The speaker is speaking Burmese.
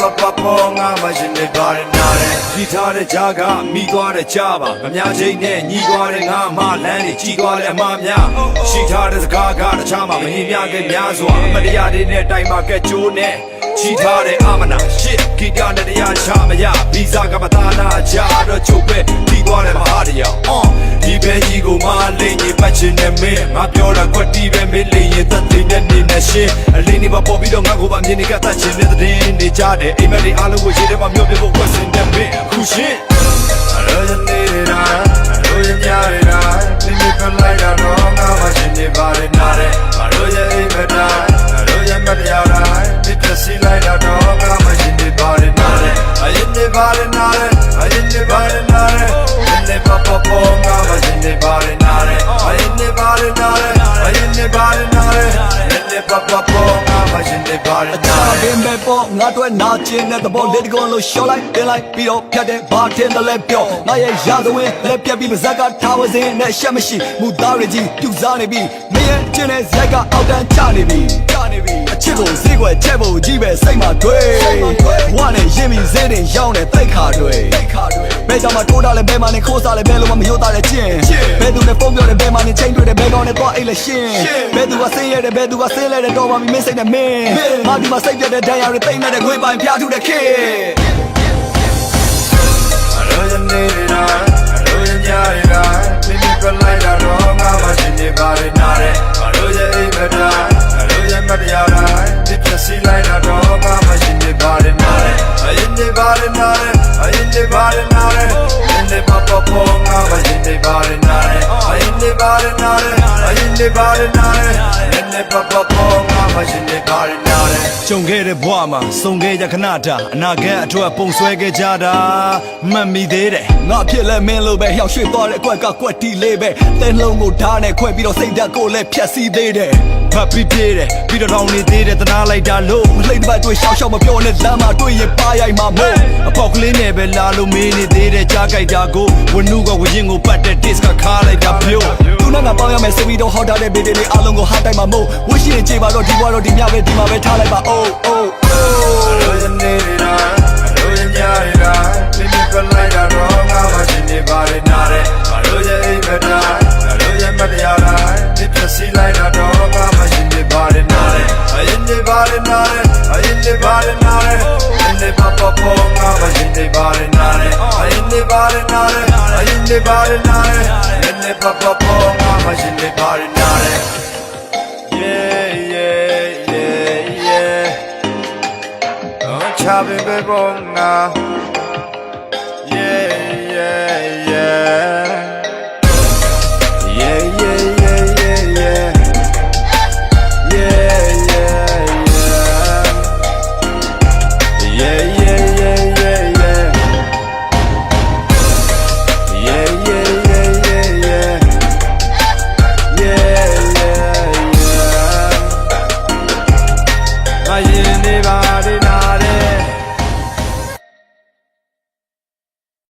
နဲ့ပပပေါ်ငါမရှင်နေပါရနာတဲ့ဒီထားတဲ့ကြားကမိသွားတဲ့ကြားပါမများချိန်နဲ့ညီသွားတဲ့ငါမလမ်းတွေကြီးသွားတဲ့အမများရှိထားတဲ့စကားကတခြားမှမရင်များခဲ့များစွာအမတရားတွေနဲ့တိုင်မှာကဲကြိုးနဲ့ချီထားတဲ့အမနာရှစ်ဂီတနဲ့တရားချမရဗီဇာကမသားနာကြတော့ချုပ်ပဲပြီး ချင်တဲ့မင်းငါပြောတာကွက်တီးပဲမင်းလိမ့်ရင်သက်သေနဲ့နေနဲ့ရှင်းအလေးနေပါပေါ်ပြီးတော့ငါကိုပါမြင်နေကတတ်ချင်တဲ့တဲ့နေကြတဲ့အိမ်မက်တွေအားလုံးကိုရေးထဲမှာမြို့ပြဖို့ကွက်စင်တဲ့မင်းအခုရှင်း မရှင်နေပါရနာဒါတဲ့ပင်ပဲပေါ့ငါတို့နာကျင်တဲ့သဘောလက်တကောလို့ရှော့လိုက်တင်လိုက်ပြီးတော့ဖြတ်တဲ့ဘာတင်တယ်လဲပြောငါရဲ့ရာဇဝင်လက်ပြက်ပြီးပါဇက်ကထားဝစင်းနဲ့ရှက်မရှိမူသားရကြီးပြူစားနေပြီမင်းရဲ့ကျင်းတဲ့ဇက်ကအောက်တန်းကျနေပြီကျနေပြီအချစ်ကိုဈေးကွယ်ချက်ဖို့ကြီးပဲစိတ်မှာတွေးဝါနဲ့ရင်ပြီးဈေးတင်ရောင်းတဲ့တိတ်ခါတွေတိတ်ခါတွေဘယ်ကြောင့်မှတိုးတာလဲဘယ်မှနဲ့ခိုးစားလဲဘယ်လိုမှမယို့တာလဲကျင်းဘယ်သူနဲ့ပုံပြော တယ်ဘယ်မှနဲ့ချိန်တွေ့တယ်ဘယ်ကောင်နဲ့သွားအိတ်လဲရှင်းဘယ်သူကဆင်းရဲတယ်ဘယ်သူကဆင်းလဲတယ်တော့မှမင်းစိတ်နဲ့မင်းငါဒီမှာစိတ်ပြတ်တဲ့ဒဏ်ရာတွေတိတ်နေတဲ့ခွေးပိုင်ဖျားထုတဲ့ခေတ်အရောရနေတာအရောရညာနေတာ တဲ့အရင်နေပါရနာတဲ့အရင်နေပါရနာတဲ့နေပပပေါ်ငါမရှင်နေပါရနာတဲ့ကြုံခဲ့တဲ့ဘဝမှာစုံခဲ့ရခဏတာအနာဂတ်အတွက်ပုံဆွဲခဲ့ကြတာမှတ်မိသေးတယ်ငါဖြစ်လဲမင်းလိုပဲဟျောက်ရွှေ့သွားတဲ့အကွက်ကကွက်တီလေးပဲတဲလုံးကိုဓာတ်နဲ့ခွဲပြီးတော့စိတ်ဓာတ်ကိုလည်းဖြတ်စီးသေးတယ်ဖတ်ပြီးပြေးတယ်ပြီးတော့တောင်းနေသေးတယ်တနာလိုက်တာလို့မလှိမ့်တစ်ပတ်တွေ့ရှောက်ရှောက်မပြောနဲ့လမ်းမှာတွေ့ရင်ပါရိုက်မှာမို့အ ပေါက်ကလေးနဲ့ပဲလာလို့မေးနေသေးတယ်ကြားကြိုက်တာကိုဝနုကဝရင်ကိုပတ်တဲ့ disc ကခါလိုက်တာပြို့သူနဲ့ငါပေါင်းရမယ်စပြီးတော့ဟောတာတဲ့ဘေးတွေလေးအားလုံးကိုဟာတိုက်မှာမို့ဝရှိရင်ကြည်ပါတော့ဒီဘွားတော့ဒီမြပဲဒီမှာပဲထားလိုက်ပါအိုးအိုးအိုး မရှင်နေပါရနာတဲ့အရင်နေပါရနာတဲ့အရင်နေပါရနာတဲ့နေပပပေါ်ငါမရှင်နေပါရနာတဲ့ Yeah yeah yeah yeah ချာပင်ပဲပေါ်ငါ